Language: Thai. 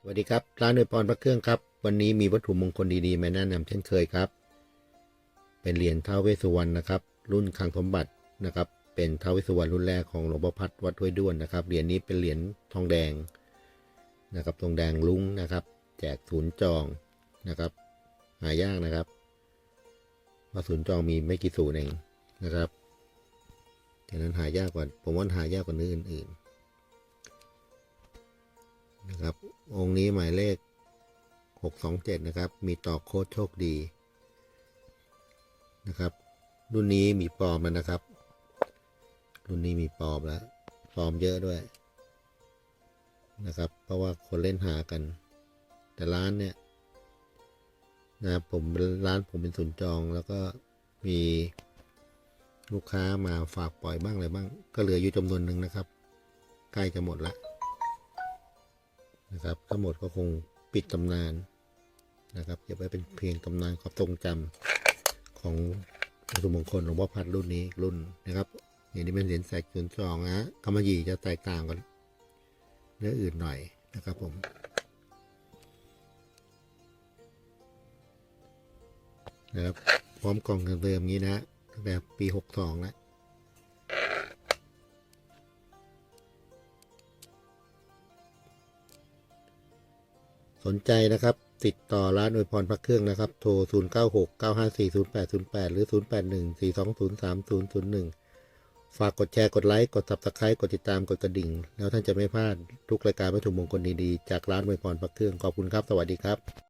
สวัสดีครับ ร้านอวยพรพระเครื่องครับ วันนี้มีวัตถุมงคลดีๆมาแนะนำเช่นเคยครับ เป็นเหรียญท้าวเวสสุวรรณนะครับ รุ่นคังสมบัตินะครับ เป็นท้าวเวสสุวรรณรุ่นแรกของหลวงพ่อพัดวัดห้วยด้วนนะครับ เหรียญนี้เป็นเหรียญทองแดงนะครับ ทองแดงลุ้งนะครับ แจกศูนย์จองนะครับ หายากนะครับเพราะศูนย์จองมีไม่กี่ศูนย์เองนะครับดังนั้นหายากกว่า ผมว่าหายากกว่าเนื้ออื่นๆ องค์นี้หมายเลข 627 นะครับ มีต่อโค้ดโชคดีนะครับ รุ่นนี้มีปลอมแล้วนะครับ รุ่นนี้มีปลอมแล้วปลอมเยอะด้วยนะครับ เพราะว่าคนเล่นหากัน แต่ร้านเนี่ยนะครับผมร้านผมเป็นศูนย์จองแล้วก็มีลูกค้ามาฝากปล่อยบ้างอะไรบ้าง ก็เหลืออยู่จำนวนหนึ่งนะครับ ใกล้จะหมดละ นะครับทั้งหมดก็คงปิดตำนานนะครับเก็บไว้เป็นเพียงตำนานความทรงจำของวัตถุมงคลหลวงพ่อพัดรุ่นนี้รุ่นนะครับอย่างนี้เป็นเหรียญแสกศูนย์สองนะกำมะหยี่จะแตกต่างกันเนื้ออื่นหน่อยนะครับผมนะครับพร้อมกล่องเดิมๆนี้นะตั้งแต่ปีหกสองแล้ว นใจนะครับ ติดต่อร้านอวยพรพระเครื่องนะครับ โทร 0 9 6 9 5 4 0 8 0 8 หรือ 0 8 1 4 2 0 3 0 0 1 ฝากกดแชร์กดไลค์ กด subscribe กดติดตามกดกระดิ่ง แล้วท่านจะไม่พลาดทุกรายการวัตถุมงคลดีๆ จากร้านอวยพรพระเครื่องขอบคุณครับ สวัสดีครับ